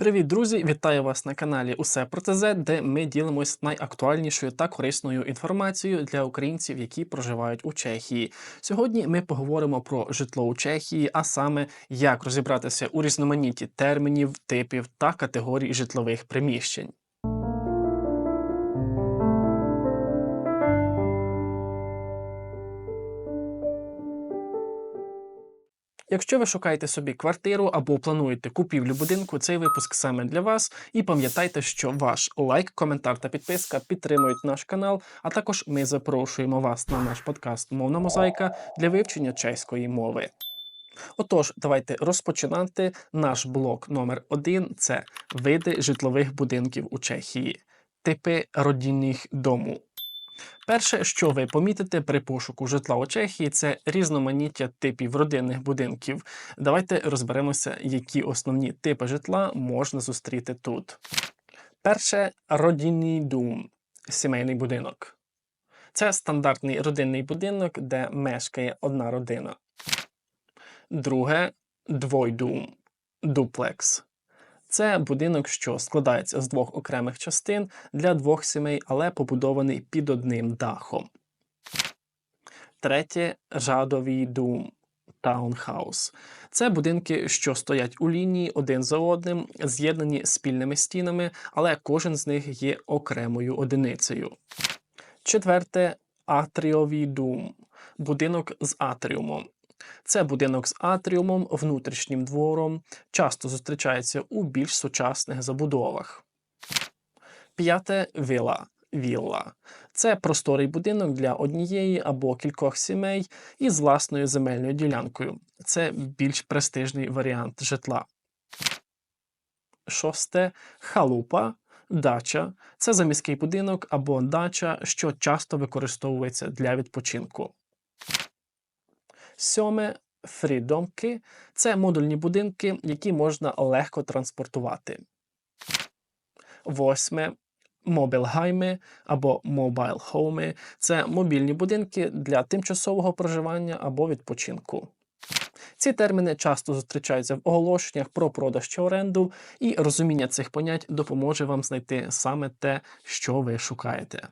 Привіт, друзі! Вітаю вас на каналі Усе про ТЗ, де ми ділимось найактуальнішою та корисною інформацією для українців, які проживають у Чехії. Сьогодні ми поговоримо про житло у Чехії, а саме як розібратися у різноманітті термінів, типів та категорій житлових приміщень. Якщо ви шукаєте собі квартиру або плануєте купівлю будинку, цей випуск саме для вас. І пам'ятайте, що ваш лайк, коментар та підписка підтримують наш канал. А також ми запрошуємо вас на наш подкаст Мовна мозаїка для вивчення чеської мови. Отож, давайте розпочинати наш блок номер один це види житлових будинків у Чехії, типи родинних дому. Перше, що ви помітите при пошуку житла у Чехії, це різноманіття типів родинних будинків. Давайте розберемося, які основні типи житла можна зустріти тут. Перше родинний дум сімейний будинок. Це стандартний родинний будинок, де мешкає одна родина. Друге двойдум дуплекс. Це будинок, що складається з двох окремих частин для двох сімей, але побудований під одним дахом. Третє жадовий дум таунхаус. Це будинки, що стоять у лінії один за одним, з'єднані спільними стінами, але кожен з них є окремою одиницею. Четверте атріовий дум будинок з атріумом. Це будинок з атріумом, внутрішнім двором, часто зустрічається у більш сучасних забудовах. П'яте віла. Вілла це просторий будинок для однієї або кількох сімей із власною земельною ділянкою. Це більш престижний варіант житла. Шосте халупа, дача це заміський будинок або дача, що часто використовується для відпочинку. Сьоме фрідомки це модульні будинки, які можна легко транспортувати. Восьме мобілгайми або мобайл-хоуми це мобільні будинки для тимчасового проживання або відпочинку. Ці терміни часто зустрічаються в оголошеннях про продаж чи оренду, і розуміння цих понять допоможе вам знайти саме те, що ви шукаєте.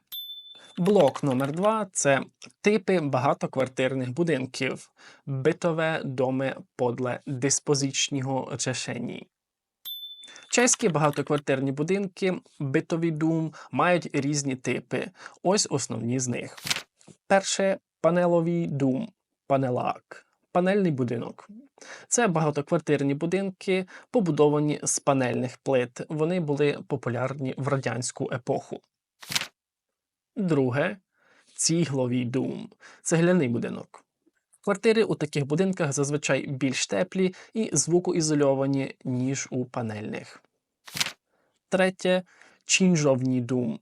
Блок номер 2 це типи багатоквартирних будинків, битове доми подле диспозичного řešení. Чеські багатоквартирні будинки, битовий дум, мають різні типи. Ось основні з них. Перше панеловий дум, панелак, панельний будинок. Це багатоквартирні будинки, побудовані з панельних плит. Вони були популярні в радянську епоху. Друге цігловий дум цегляний будинок. Квартири у таких будинках зазвичай більш теплі і звукоізольовані, ніж у панельних. Третє чінжовні дум.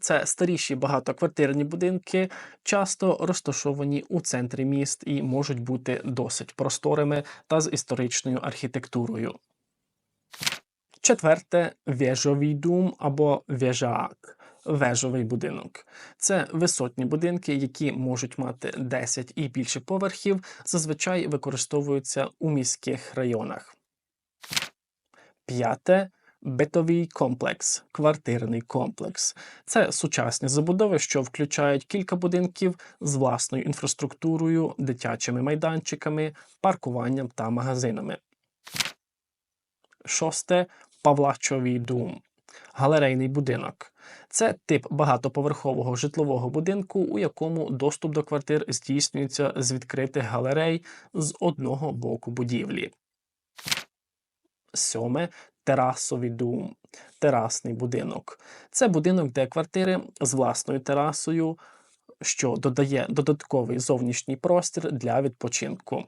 Це старіші багатоквартирні будинки, часто розташовані у центрі міст і можуть бути досить просторими та з історичною архітектурою. Четверте вежовий дум або вежаак вежовий будинок. Це висотні будинки, які можуть мати 10 і більше поверхів, зазвичай використовуються у міських районах. П'яте битовий комплекс, квартирний комплекс. Це сучасні забудови, що включають кілька будинків з власною інфраструктурою, дитячими майданчиками, паркуванням та магазинами. Шосте Павлачовий дум галерейний будинок. Це тип багатоповерхового житлового будинку, у якому доступ до квартир здійснюється з відкритих галерей з одного боку будівлі. Сьоме терасовий дум, терасний будинок. Це будинок, де квартири з власною терасою, що додає додатковий зовнішній простір для відпочинку.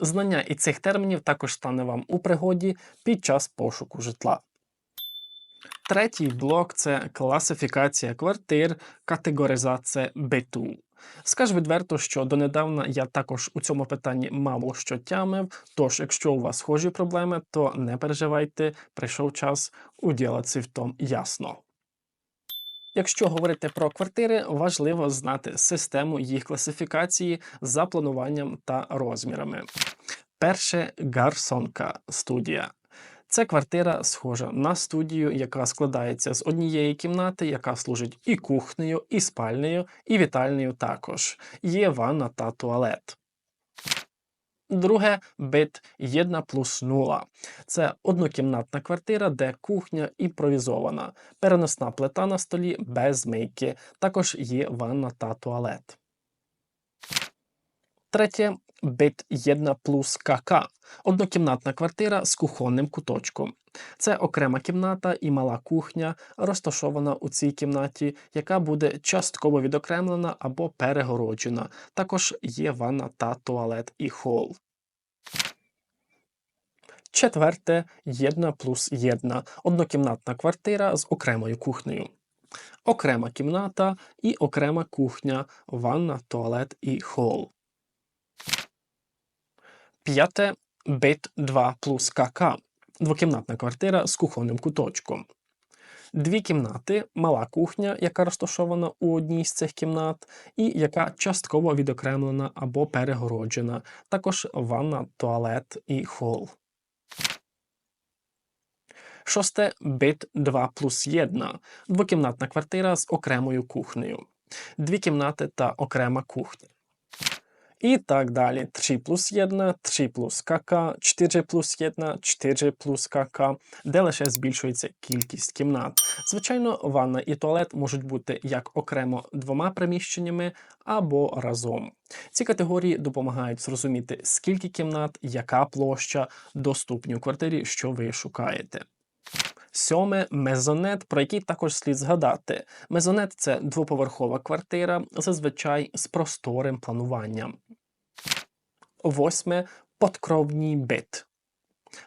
Знання і цих термінів також стане вам у пригоді під час пошуку житла. Третій блок це класифікація квартир, категоризація биту. Скажу відверто, що донедавна я також у цьому питанні мало що тямив. Тож, якщо у вас схожі проблеми, то не переживайте, прийшов час уділатися в том ясно. Якщо говорити про квартири, важливо знати систему їх класифікації за плануванням та розмірами. Перше гарсонка студія. Це квартира схожа на студію, яка складається з однієї кімнати, яка служить і кухнею, і спальнею, і вітальнею також. Є ванна та туалет. Друге бит 1 плюс 0. Це однокімнатна квартира, де кухня імпровізована, переносна плита на столі без мийки. Також є ванна та туалет. Третє бит 1 плюс КК. Однокімнатна квартира з кухонним куточком. Це окрема кімната і мала кухня, розташована у цій кімнаті, яка буде частково відокремлена або перегороджена. Також є ванна та туалет і хол. Четверте єдна плюс єдна. Однокімнатна квартира з окремою кухнею. Окрема кімната і окрема кухня, ванна, туалет і хол. П'яте бит 2 плюс КК. Двокімнатна квартира з кухонним куточком. Дві кімнати, мала кухня, яка розташована у одній з цих кімнат, і яка частково відокремлена або перегороджена. Також ванна, туалет і хол. Шосте бит 2 плюс 1. Двокімнатна квартира з окремою кухнею. Дві кімнати та окрема кухня. І так далі. 3 плюс 1, 3 плюс КК, 4 плюс 1, 4 плюс КК, де лише збільшується кількість кімнат. Звичайно, ванна і туалет можуть бути як окремо двома приміщеннями або разом. Ці категорії допомагають зрозуміти, скільки кімнат, яка площа доступні у квартирі, що ви шукаєте. Сьоме мезонет, про який також слід згадати. Мезонет це двоповерхова квартира, зазвичай з просторим плануванням. Восьме подкровній бит.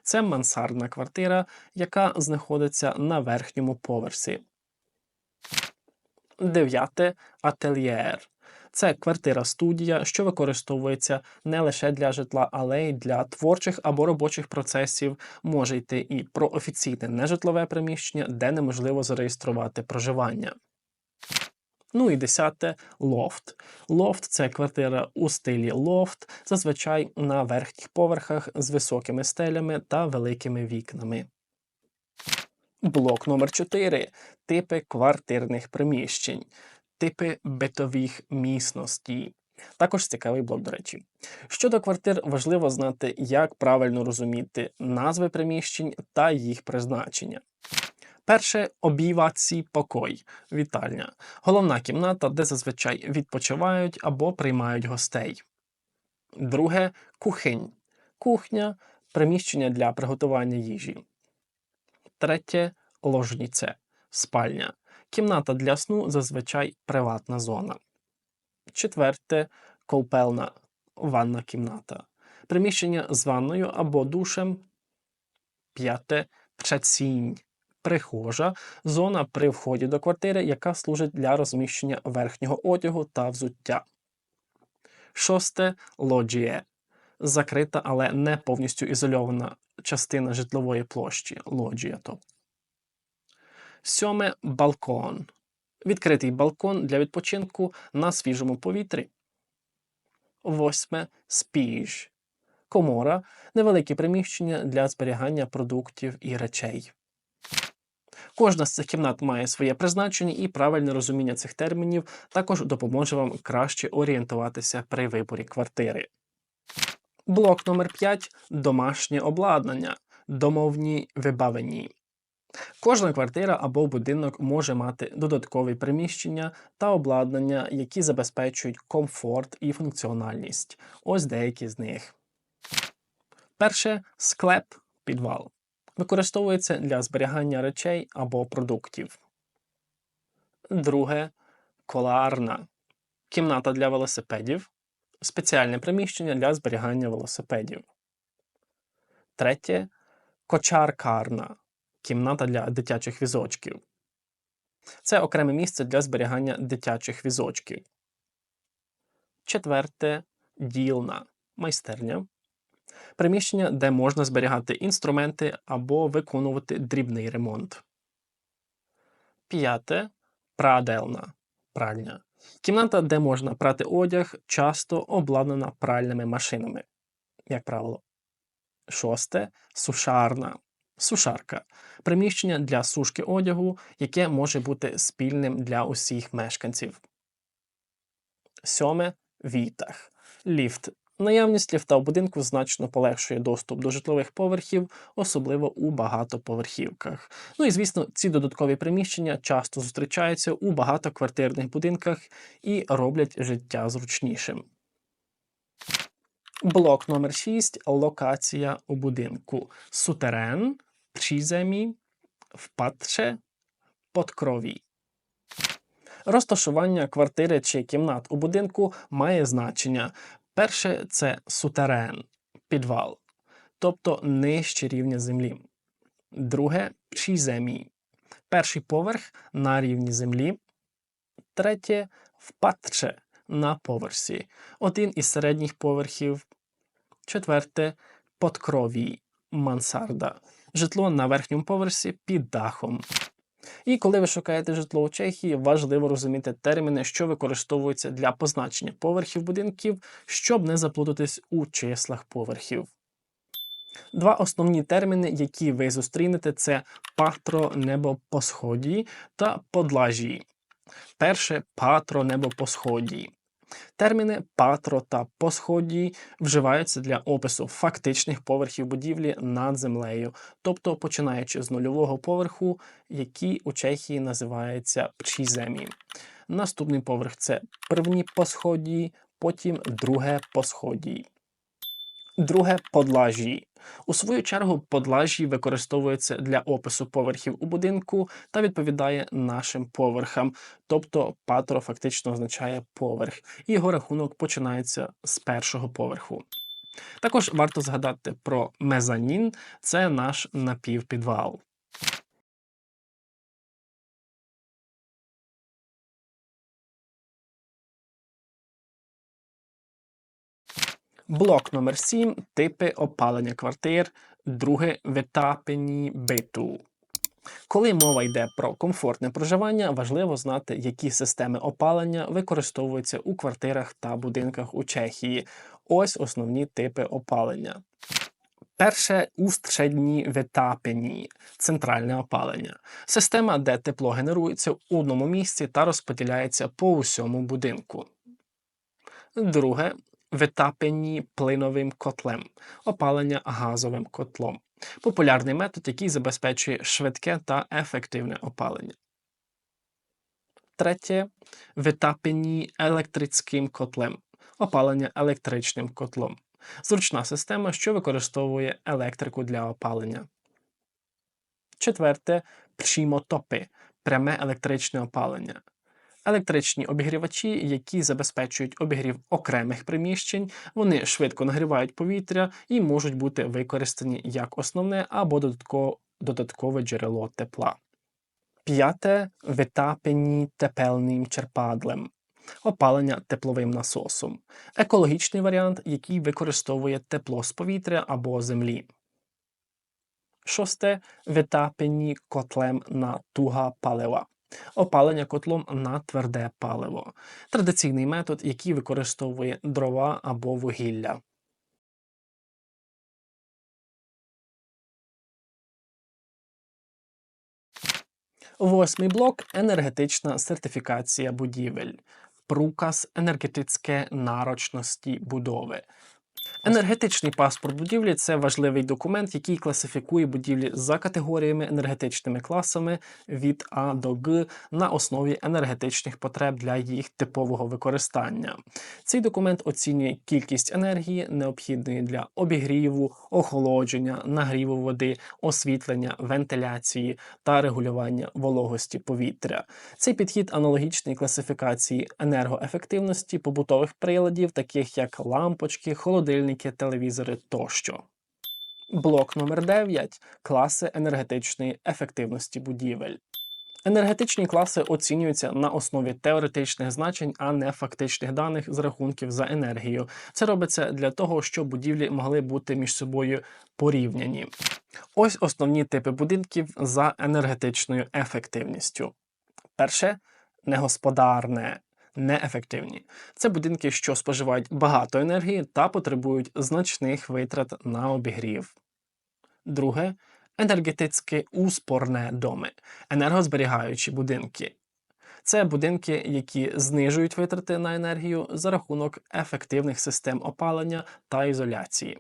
Це мансардна квартира, яка знаходиться на верхньому поверсі. Дев'яте ательєр. Це квартира-студія, що використовується не лише для житла, але й для творчих або робочих процесів. Може йти і про офіційне нежитлове приміщення, де неможливо зареєструвати проживання. Ну і десяте лофт. Лофт це квартира у стилі лофт, зазвичай на верхніх поверхах з високими стелями та великими вікнами. Блок номер 4 Типи квартирних приміщень типи битових міцностей. Також цікавий блок, до речі. Щодо квартир, важливо знати, як правильно розуміти назви приміщень та їх призначення. Перше обійвацій покой, вітальня, головна кімната, де зазвичай відпочивають або приймають гостей. Друге кухень, кухня, приміщення для приготування їжі. Третє ложніце, спальня, Кімната для сну зазвичай приватна зона. Четверте колпелна ванна кімната. Приміщення з ванною або душем. П'яте предсінь. Прихожа зона при вході до квартири, яка служить для розміщення верхнього одягу та взуття. Шосте лоджіє. Закрита, але не повністю ізольована частина житлової площі. Лоджія. тобто. Сьоме балкон. Відкритий балкон для відпочинку на свіжому повітрі. Восьме спіж. Комора невелике приміщення для зберігання продуктів і речей. Кожна з цих кімнат має своє призначення і правильне розуміння цих термінів також допоможе вам краще орієнтуватися при виборі квартири. Блок номер 5 домашнє обладнання. Домовні вибавені. Кожна квартира або будинок може мати додаткові приміщення та обладнання, які забезпечують комфорт і функціональність. Ось деякі з них. Перше склеп підвал. Використовується для зберігання речей або продуктів. Друге коларна. Кімната для велосипедів. Спеціальне приміщення для зберігання велосипедів. Третє кочаркарна кімната для дитячих візочків. Це окреме місце для зберігання дитячих візочків. Четверте ділна майстерня. Приміщення, де можна зберігати інструменти або виконувати дрібний ремонт. П'яте прадельна пральня. Кімната, де можна прати одяг, часто обладнана пральними машинами, як правило. Шосте сушарна Сушарка приміщення для сушки одягу, яке може бути спільним для усіх мешканців. Сьоме вітах. Ліфт. Наявність ліфта в будинку значно полегшує доступ до житлових поверхів, особливо у багатоповерхівках. Ну і звісно, ці додаткові приміщення часто зустрічаються у багатоквартирних будинках і роблять життя зручнішим. Блок номер 6 локація у будинку. Сутерен, přízemí, впадше, подкровій. Розташування квартири чи кімнат у будинку має значення. Перше це сутерен, підвал, тобто нижче рівня землі. Друге přízemí, перший поверх на рівні землі. Третє впадше на поверсі, один із середніх поверхів. Четверте подкровій, мансарда, житло на верхньому поверсі під дахом. І коли ви шукаєте житло у Чехії, важливо розуміти терміни, що використовуються для позначення поверхів будинків, щоб не заплутатись у числах поверхів. Два основні терміни, які ви зустрінете, це патро небоposchodí та подлажі. Перше патро небоposchodí. Терміни патро та посході вживаються для опису фактичних поверхів будівлі над землею, тобто починаючи з нульового поверху, який у Чехії називається пчіземі. Наступний поверх це первні посході, потім друге посході. Друге подлажі. У свою чергу подлажі використовується для опису поверхів у будинку та відповідає нашим поверхам. Тобто патро фактично означає поверх, і його рахунок починається з першого поверху. Також варто згадати про мезанін це наш напівпідвал. Блок номер 7 типи опалення квартир, друге витапені биту. Коли мова йде про комфортне проживання, важливо знати, які системи опалення використовуються у квартирах та будинках у Чехії. Ось основні типи опалення. Перше устřední витапені центральне опалення. Система, де тепло генерується в одному місці та розподіляється по усьому будинку. Друге витапені плиновим котлем, опалення газовим котлом. Популярний метод, який забезпечує швидке та ефективне опалення. Третє витапені електрицьким котлем, опалення електричним котлом. Зручна система, що використовує електрику для опалення. Четверте прімотопи пряме електричне опалення електричні обігрівачі, які забезпечують обігрів окремих приміщень, вони швидко нагрівають повітря і можуть бути використані як основне або додаткове джерело тепла. П'яте витапені тепельним черпадлем. Опалення тепловим насосом. Екологічний варіант, який використовує тепло з повітря або землі. Шосте витапені котлем на туга палива опалення котлом на тверде паливо традиційний метод, який використовує дрова або вугілля. Восьмий блок енергетична сертифікація будівель. Пруказ енергетичне нарочності будови. Енергетичний паспорт будівлі це важливий документ, який класифікує будівлі за категоріями енергетичними класами від А до Г на основі енергетичних потреб для їх типового використання. Цей документ оцінює кількість енергії, необхідної для обігріву, охолодження, нагріву води, освітлення, вентиляції та регулювання вологості повітря. Цей підхід аналогічний класифікації енергоефективності побутових приладів, таких як лампочки, холодильники холодильники, телевізори тощо. Блок номер 9 класи енергетичної ефективності будівель. Енергетичні класи оцінюються на основі теоретичних значень, а не фактичних даних з рахунків за енергію. Це робиться для того, щоб будівлі могли бути між собою порівняні. Ось основні типи будинків за енергетичною ефективністю. Перше негосподарне неефективні. Це будинки, що споживають багато енергії та потребують значних витрат на обігрів. Друге енергетичні успорне доми, енергозберігаючі будинки. Це будинки, які знижують витрати на енергію за рахунок ефективних систем опалення та ізоляції.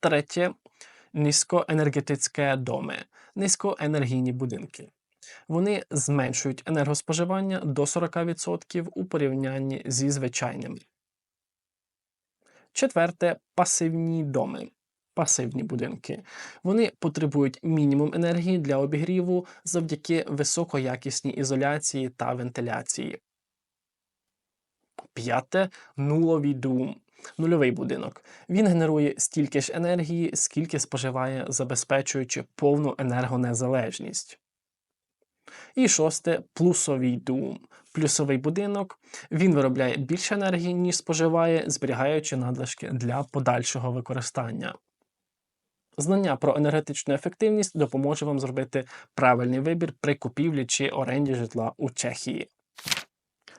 Третє низькоенергетичні доми, низькоенергійні будинки. Вони зменшують енергоспоживання до 40% у порівнянні зі звичайними. Четверте пасивні доми. Пасивні будинки. Вони потребують мінімум енергії для обігріву завдяки високоякісній ізоляції та вентиляції. П'яте нуловий дум. Нульовий будинок. Він генерує стільки ж енергії, скільки споживає, забезпечуючи повну енергонезалежність. І шосте плюсовий дум. Плюсовий будинок. Він виробляє більше енергії, ніж споживає, зберігаючи надлишки для подальшого використання. Знання про енергетичну ефективність допоможе вам зробити правильний вибір при купівлі чи оренді житла у Чехії.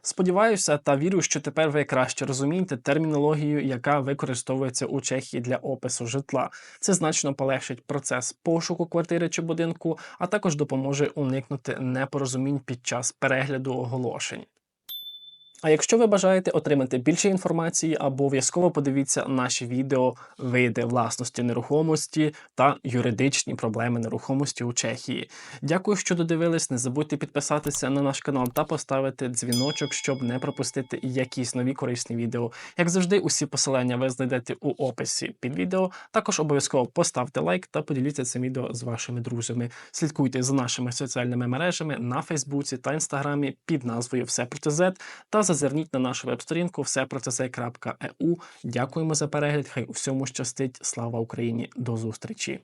Сподіваюся та вірю, що тепер ви краще розумієте термінологію, яка використовується у Чехії для опису житла. Це значно полегшить процес пошуку квартири чи будинку, а також допоможе уникнути непорозумінь під час перегляду оголошень. А якщо ви бажаєте отримати більше інформації, обов'язково подивіться наші відео види власності нерухомості та юридичні проблеми нерухомості у Чехії. Дякую, що додивились. Не забудьте підписатися на наш канал та поставити дзвіночок, щоб не пропустити якісь нові корисні відео. Як завжди, усі посилання ви знайдете у описі під відео. Також обов'язково поставте лайк та поділіться цим відео з вашими друзями. Слідкуйте за нашими соціальними мережами на Фейсбуці та Інстаграмі під назвою Все проти Z та зазирніть на нашу веб-сторінку всепроцесе.eu. Дякуємо за перегляд. Хай у всьому щастить. Слава Україні! До зустрічі!